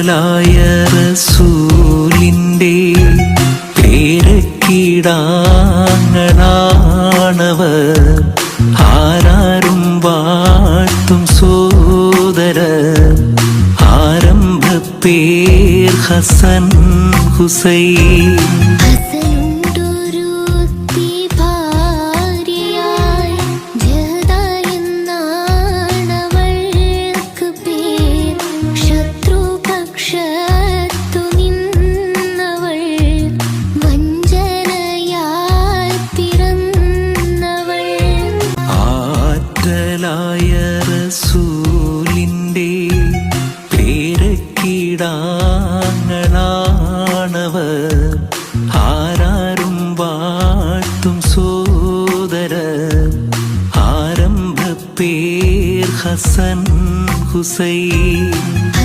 ആറ്റലായ റസൂലിന്റെ പേരക്കിടാങ്ങളാണവർ. ആരാരും വാഴ്ത്തും സോദര ആരംഭ പേർ ഹസൻ ഹുസൈൻ. பிதானவர் ஆராரும் வாழ்த்தும் சோதரர் ஆரம்ப பேர் ஹசன் ஹுசைன்.